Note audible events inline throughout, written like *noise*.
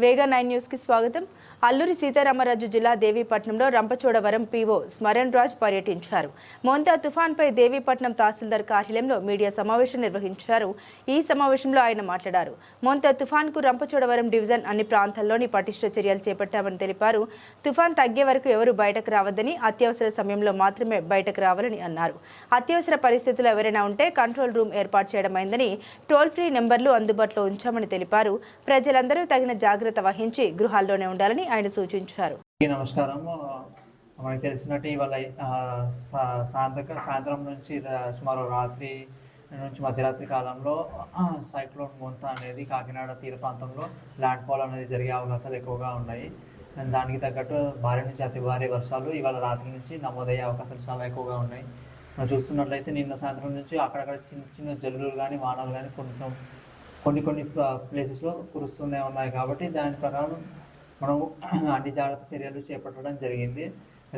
వేగా nine న్యూస్కి స్వాగతం. అల్లూరి సీతారామరాజు జిల్లా దేవీపట్నంలో రంపచోడవరం పీఓ స్మరణ్ రాజ్ పర్యటించారు. మోంతా తుఫాన్పై దేవీపట్నం తహసీల్దార్ కార్యాలయంలో మీడియా సమావేశం నిర్వహించారు. ఈ సమావేశంలో ఆయన మాట్లాడారు. మోంతా తుఫాన్కు రంపచోడవరం డివిజన్ అన్ని ప్రాంతాల్లోని పటిష్ట చర్యలు చేపట్టామని తెలిపారు. తుఫాన్ తగ్గే వరకు ఎవరు బయటకు రావద్దని అత్యవసర సమయంలో మాత్రమే బయటకు రావాలని అన్నారు. అత్యవసర పరిస్థితులు ఎవరైనా ఉంటే కంట్రోల్ రూమ్ ఏర్పాటు చేయడమైందని టోల్ ఫ్రీ నెంబర్లు అందుబాటులో ఉంచామని తెలిపారు. ప్రజలందరూ తగిన జాగ్రత్త వహించి గృహాల్లోనే ఉండాలని ఆయన సూచించారు. నమస్కారం. మనకి తెలిసినట్టు ఇవాళ సాయంత్రం సాయంత్రం నుంచి సుమారు రాత్రి నుంచి మధ్యరాత్రి కాలంలో సైక్లోన్ మొంత అనేది కాకినాడ తీర ప్రాంతంలో ల్యాండ్ ఫాల్ అనేది జరిగే అవకాశాలు ఎక్కువగా ఉన్నాయి. దానికి తగ్గట్టు భారీ నుంచి అతి భారీ వర్షాలు ఇవాళ రాత్రి నుంచి నమోదయ్యే అవకాశాలు చాలా ఎక్కువగా ఉన్నాయి. మనం చూస్తున్నట్లయితే నిన్న సాయంత్రం నుంచి అక్కడక్కడ చిన్న చిన్న జల్లులు కానీ వానలు కానీ కొంచెం కొన్ని కొన్ని ప్లేసెస్లో కురుస్తూనే ఉన్నాయి కాబట్టి దాని ప్రకారం మనం *clears throat* అన్ని జాగ్రత్త చర్యలు చేపట్టడం జరిగింది.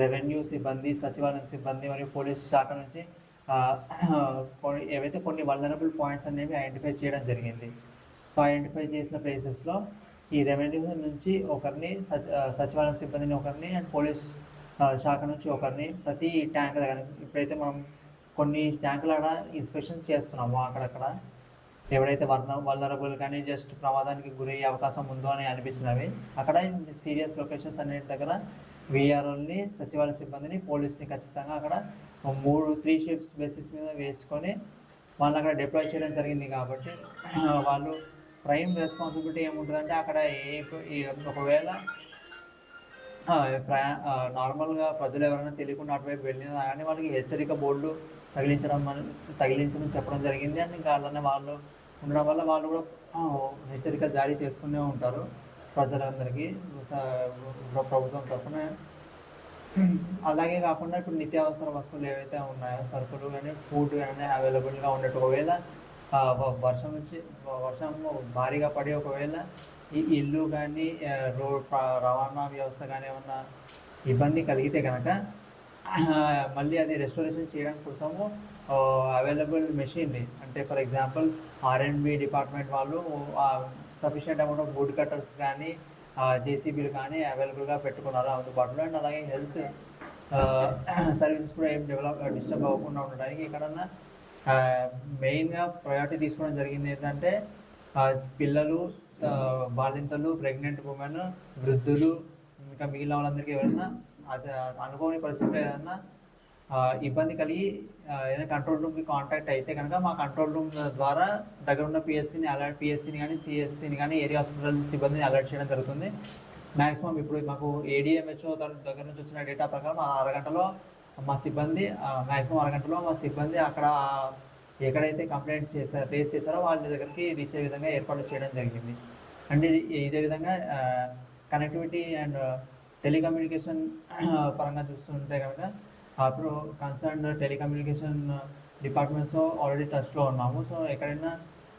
రెవెన్యూ సిబ్బంది సచివాలయం సిబ్బంది మరియు పోలీస్ శాఖ నుంచి *clears throat* కొన్ని ఏవైతే కొన్ని వల్నరబుల్ పాయింట్స్ అనేవి ఐడెంటిఫై చేయడం జరిగింది. సో ఐడెంటిఫై చేసిన ప్లేసెస్లో ఈ రెవెన్యూ నుంచి ఒకరిని సచి సచివాలయం సిబ్బందిని ఒకరిని అండ్ పోలీస్ శాఖ నుంచి ఒకరిని ప్రతి ట్యాంక్ దగ్గర ఇప్పుడైతే మనం కొన్ని ట్యాంకులు అక్కడ ఇన్స్పెక్షన్ చేస్తున్నాము అక్కడక్కడ. ఎవరైతే వర్ణ వల్నరబుల్ కానీ జస్ట్ ప్రమాదానికి గురయ్యే అవకాశం ఉందో అని అనిపించినవి. అక్కడ సీరియస్ లొకేషన్స్ అనేటి దగ్గర వీఆర్ఓల్ని సచివాలయ సిబ్బందిని పోలీస్ని ఖచ్చితంగా అక్కడ మూడు త్రీ షిఫ్ట్స్ బేసిస్ మీద వేసుకొని వాళ్ళని అక్కడ డిప్లాయ్ చేయడం జరిగింది కాబట్టి *clears throat* వాళ్ళు ప్రైమ్ రెస్పాన్సిబిలిటీ ఏముంటుందంటే అక్కడ ఏ ఒకవేళ ప్రయా నార్మల్గా ప్రజలు ఎవరైనా తెలియకుండా అటువైపు వెళ్ళినా కానీ వాళ్ళకి హెచ్చరిక బోర్డు తగిలించడం తగిలించడం చెప్పడం జరిగింది. అండ్ ఇంకా అలానే వాళ్ళు ఉండడం వల్ల వాళ్ళు కూడా హెచ్చరిక జారీ చేస్తూనే ఉంటారు ప్రజలందరికీ. ప్రభుత్వం తరఫున. అలాగే కాకుండా ఇప్పుడు నిత్యావసర వస్తువులు ఏవైతే ఉన్నాయో సరుకులు కానీ ఫుడ్ కానీ అవైలబుల్గా ఉండేట్టు ఒకవేళ వర్షం వచ్చి వర్షం భారీగా పడి ఒకవేళ ఈ ఇల్లు కానీ రోడ్ రవాణా వ్యవస్థ కానీ ఏమన్నా ఇబ్బంది కలిగితే కనుక మళ్ళీ అది రెస్టోరేషన్ చేయడం కోసము అవైలబుల్ మెషినరీ అంటే for example R and B department వాళ్ళు sufficient amount of wood cutters కానీ జేసీబీలు కానీ అవైలబుల్గా పెట్టుకున్నారు అందుబాటులో. అండ్ అలాగే హెల్త్ సర్వీసెస్ కూడా ఏం డెవలప్ డిస్టర్బ్ అవ్వకుండా ఉండడానికి ఎక్కడన్నా మెయిన్గా ప్రయారిటీ తీసుకోవడం జరిగింది ఏంటంటే పిల్లలు బాలింతలు ప్రెగ్నెంట్ ఉమెన్ వృద్ధులు ఇంకా మిగిలిన వాళ్ళందరికీ ఎవరైనా అది అనుకోని పరిస్థితుల్లో ఏదైనా ఇబ్బంది కలిగి ఏదైనా కంట్రోల్ రూమ్కి కాంటాక్ట్ అయితే కనుక మా కంట్రోల్ రూమ్ ద్వారా దగ్గర ఉన్న పిఎస్సిని అలర్ట్ పిఎస్సిని కానీ సిఎస్సిని కానీ ఏరియా హాస్పిటల్ సిబ్బందిని అలర్ట్ చేయడం జరుగుతుంది. మ్యాక్సిమం ఇప్పుడు మాకు ఏడిఎంహెచ్ఓ దగ్గర నుంచి వచ్చిన డేటా ప్రకారం అరగంటలో మా సిబ్బంది మ్యాక్సిమం అరగంటలో మా సిబ్బంది అక్కడ ఎక్కడైతే కంప్లైంట్ చేశారో రేస్ చేశారో వాళ్ళ దగ్గరికి రీచ్ అయ్యే విధంగా ఏర్పాటు చేయడం జరిగింది. అండ్ ఇదే విధంగా కనెక్టివిటీ అండ్ టెలికమ్యూనికేషన్ పరంగా చూస్తుంటే కనుక హాప్రో కన్సర్న్ టెలికమ్యూనికేషన్ డిపార్ట్మెంట్స్ ఆల్రెడీ టచ్లో ఉన్నాము సో ఎక్కడైనా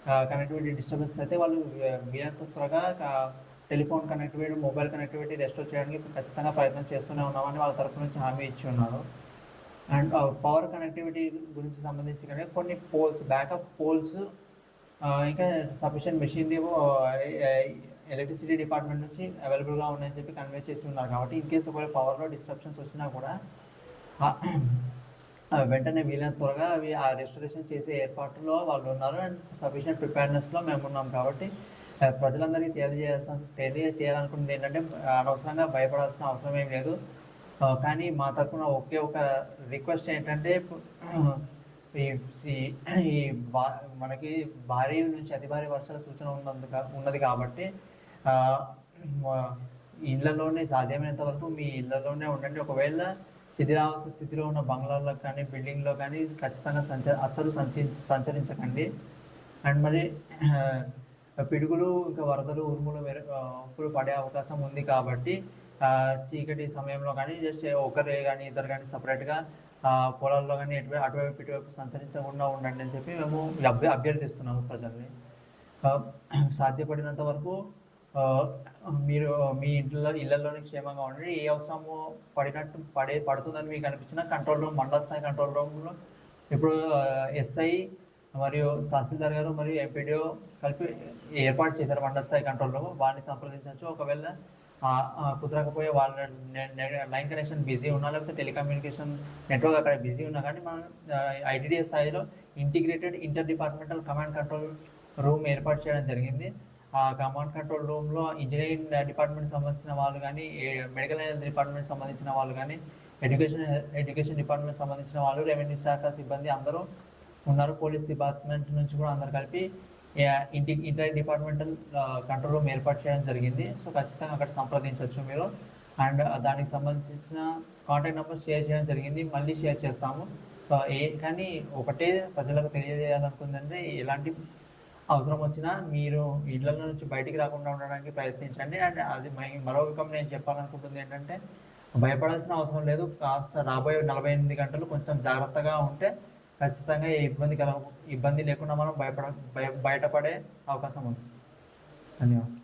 uh, కనెక్టివిటీ డిస్టర్బెన్స్ అయితే వాళ్ళు వీ- త్వరగా telephone connectivity mobile connectivity restore చేయడానికి ఖచ్చితంగా ప్రయత్నం చేస్తూనే ఉన్నామని వాళ్ళ తరఫు నుంచి హామీ ఇచ్చి ఉన్నారు. అండ్ పవర్ కనెక్టివిటీ గురించి సంబంధించి కానీ కొన్ని పోల్స్ బ్యాకప్ పోల్స్ ఇంకా సఫిషియెంట్ మెషినరీ ఎలక్ట్రిసిటీ డిపార్ట్మెంట్ నుంచి అవైలబుల్గా ఉన్నాయని చెప్పి కన్వే చేసి ఉన్నారు. కాబట్టి ఇన్ కేసు ఒకవేళ పవర్లో డిస్ట్రప్షన్స్ వచ్చినా కూడా వెంటనే వీలైన త్వరగా అవి ఆ రెస్టరేషన్ చేసే ఏర్పాటులో వాళ్ళు ఉన్నారు అండ్ సఫిషియంట్ ప్రిపేర్నెస్లో మేము ఉన్నాం కాబట్టి ప్రజలందరికీ తెలియజేయాల్సిన తెలియజేయాలనుకున్నది ఏంటంటే అనవసరంగా భయపడాల్సిన అవసరం ఏం లేదు. కానీ మా తరఫున ఒకే ఒక రిక్వెస్ట్ ఏంటంటే ఈ ఈ- బా- మనకి భారీ నుంచి అతి భారీ వర్షాల సూచన ఉన్నందు ఉన్నది కాబట్టి ఇళ్ళలోనే సాధ్యమైనంత వరకు మీ ఇళ్ళలోనే ఉండండి. ఒకవేళ శిథిరావస్థ స్థితిలో ఉన్న బంగ్లాల్లో కానీ బిల్డింగ్లో కానీ ఖచ్చితంగా సంచ అస్సలు సంచి సంచరించకండి. అండ్ మరి పిడుగులు ఇంకా వరదలు ఉరుములు మెరు ఉప్పులు పడే అవకాశం ఉంది కాబట్టి చీకటి సమయంలో కానీ జస్ట్ ఒకరే కానీ ఇద్దరు కానీ సపరేట్గా పొలాల్లో కానీ ఎటువైపు అటువైపు ఇటువైపు సంచరించకుండా ఉండండి అని చెప్పి మేము అభ్య అభ్యర్థిస్తున్నాము ప్రజల్ని. సాధ్యపడినంత వరకు మీరు మీ ఇంట్లో ఇళ్ళలోనే క్షేమంగా ఉండండి ఏ అవసరము పడినట్టు పడే పడుతుందని మీకు అనిపించిన కంట్రోల్ రూమ్ మండల స్థాయి కంట్రోల్ రూమ్లో ఇప్పుడు ఎస్ఐ మరియు తహసీల్దార్ గారు మరియు ఎంపీడీఓ కలిపి ఏర్పాటు చేశారు మండల స్థాయి కంట్రోల్ రూమ్. వారిని సంప్రదించవచ్చు. ఒకవేళ కుదరకపోయే వాళ్ళ లైన్ కనెక్షన్ బిజీ ఉన్నా లేకపోతే టెలికమ్యూనికేషన్ నెట్వర్క్ అక్కడ బిజీ ఉన్నా కానీ మనం ఐటీడీఏ స్థాయిలో integrated inter departmental command control room ఏర్పాటు చేయడం జరిగింది. కమాండ్ కంట్రోల్ రూమ్లో ఇంజనీరింగ్ డిపార్ట్మెంట్ సంబంధించిన వాళ్ళు కానీ మెడికల్ హెల్త్ డిపార్ట్మెంట్ సంబంధించిన వాళ్ళు కానీ ఎడ్యుకేషన్ ఎడ్యుకేషన్ డిపార్ట్మెంట్ సంబంధించిన వాళ్ళు రెవెన్యూ శాఖ సిబ్బంది అందరూ ఉన్నారు. పోలీస్ డిపార్ట్మెంట్ నుంచి కూడా అందరు కలిపి ఇంటి ఇంటర్ డిపార్ట్మెంటల్ కంట్రోల్ రూమ్ ఏర్పాటు చేయడం జరిగింది. సో ఖచ్చితంగా అక్కడ సంప్రదించవచ్చు మీరు. అండ్ దానికి సంబంధించిన కాంటాక్ట్ నెంబర్ షేర్ చేయడం జరిగింది. మళ్ళీ షేర్ చేస్తాము. ఏ కానీ ఒకటే ప్రజలకు తెలియజేయాలనుకుందంటే ఎలాంటి అవసరం వచ్చినా మీరు ఇళ్ళ నుంచి బయటికి రాకుండా ఉండడానికి ప్రయత్నించండి. అండ్ అది మరో వికం నేను చెప్పాలనుకుంటుంది ఏంటంటే భయపడాల్సిన అవసరం లేదు. కాస్త రాబోయే నలభై ఎనిమిది గంటలు కొంచెం జాగ్రత్తగా ఉంటే ఖచ్చితంగా ఏ ఇబ్బంది కల ఇబ్బంది లేకుండా మనం భయపడ భయ బయటపడే అవకాశం ఉంది. ధన్యవాదాలు.